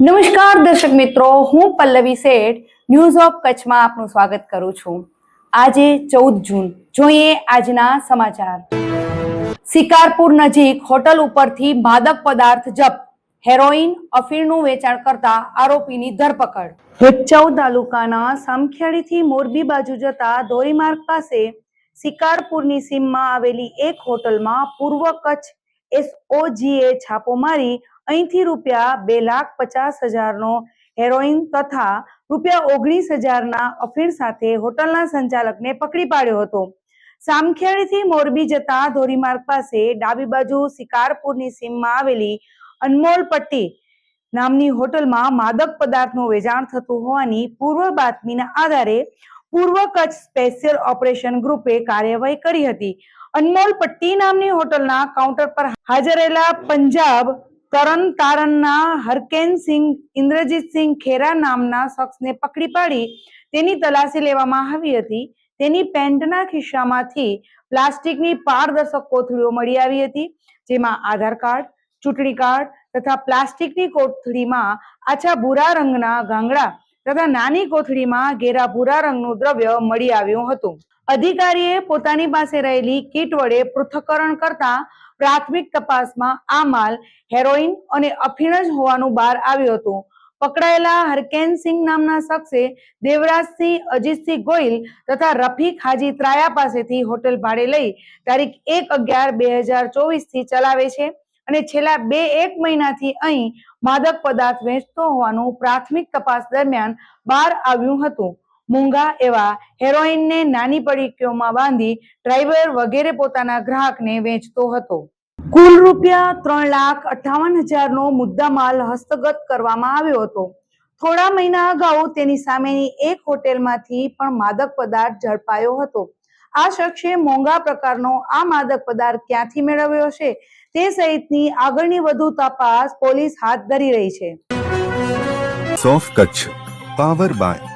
નમસ્કાર દર્શક મિત્રો, હું પલ્લવી શેઠ ન્યૂઝ ઓફ કચ્છમાં આપનું સ્વાગત કરું છું. આજે ચૌદ જૂન, જોઈએ આજના સમાચાર. શિકારપુર નજીક હોટલ ઉપરથી માદક પદાર્થ જપ્ત. હેરોઈન અફીણનું વેચાણ કરતા આરોપીની ધરપકડ. ભચાઉ તાલુકાના સામખિયાળીથી મોરબી બાજુ જતા ધોરીમાર્ગ પાસે શિકારપુરની સીમમાં આવેલી એક હોટલમાં પૂર્વ કચ્છ એસઓજીએ છાપો મારી અહીંથી રૂપિયા બે લાખ પચાસ હજારનો હેરોઈન તથા રૂપિયા ઓગણીસ હજારના અફીણ સાથે હોટલના સંચાલકને પકડી પાડ્યો હતો. સામખિયાળીથી મોરબી જતા ધોરીમાર્ગ પાસે ડાબી બાજુ શિકારપુરની સીમમાં આવેલી અનમોલ પટ્ટી નામની હોટલમાં માદક પદાર્થનું વેચાણ થતું હોવાની પૂર્વ બાતમીના આધારે પૂર્વ કચ્છ સ્પેશિયલ ઓપરેશન ગ્રુપે કાર્યવાહી કરી હતી. અનમોલ પટ્ટી નામની હોટલના કાઉન્ટર પર હાજર રહેલા પંજાબ તરન તારણના હરકેનસિંહ ઇન્દ્રજીતસિંહ ખેરા નામના શખ્સને પકડી પાડી તેની તલાશી લેવામાં આવી હતી. તેની પેન્ટના ખિસ્સામાંથી પ્લાસ્ટિકની પારદર્શક કોથળીઓ મળી આવી હતી, જેમાં આધાર કાર્ડ, ચૂંટણી કાર્ડ તથા પ્લાસ્ટિકની કોથળીમાં આછા ભૂરા રંગના ગાંગડા તથા નાની કોથળીમાં ઘેરા ભૂરા રંગનું દ્રવ્ય મળી આવ્યું હતું. અધિકારીએ પોતાની પાસે રહેલી કીટ વડે પૃથ્થકરણ કરતા પ્રાથમિક તપાસમાં આ માલ હેરોઈન અને અફીણ જ હોવાનું બહાર આવ્યું હતું. પકડાયેલા હરકેન સિંહ નામના શખ્સે દેવરાજસિંહ, અજીતસિંહ ગોહિલ તથા રફીક હાજી ત્રાયા પાસેથી હોટેલ ભાડે લઈ તારીખ એક અગિયાર બે હજાર ચોવીસથી ચલાવે છે અને છેલ્લા બે એક મહિનાથી અહીં માદક પદાર્થ વેચતો હોવાનું પ્રાથમિક તપાસ દરમિયાન બહાર આવ્યું હતું. મૂંગા એવા હેરોઈનને નાની પડીકીઓમાં બાંધી ડ્રાઈવર વગેરે પોતાના ગ્રાહકને વેચતો હતો. કુલ રૂપિયા ત્રણ લાખ અઠાવન હજારનો મુદ્દામાલ હસ્તગત કરવામાં આવ્યો હતો. થોડા મહિના અગાઉ તેની સામેની એક હોટેલમાંથી પણ માદક પદાર્થ ઝડપાયો હતો. આ શખ્સે મોંઘા પ્રકારનો આ માદક પદાર્થ ક્યાંથી મેળવ્યો છે તે સહિતની આગળની વધુ તપાસ પોલીસ હાથ ધરી રહી છે. સોફ Kutch, power by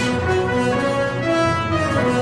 Thank you.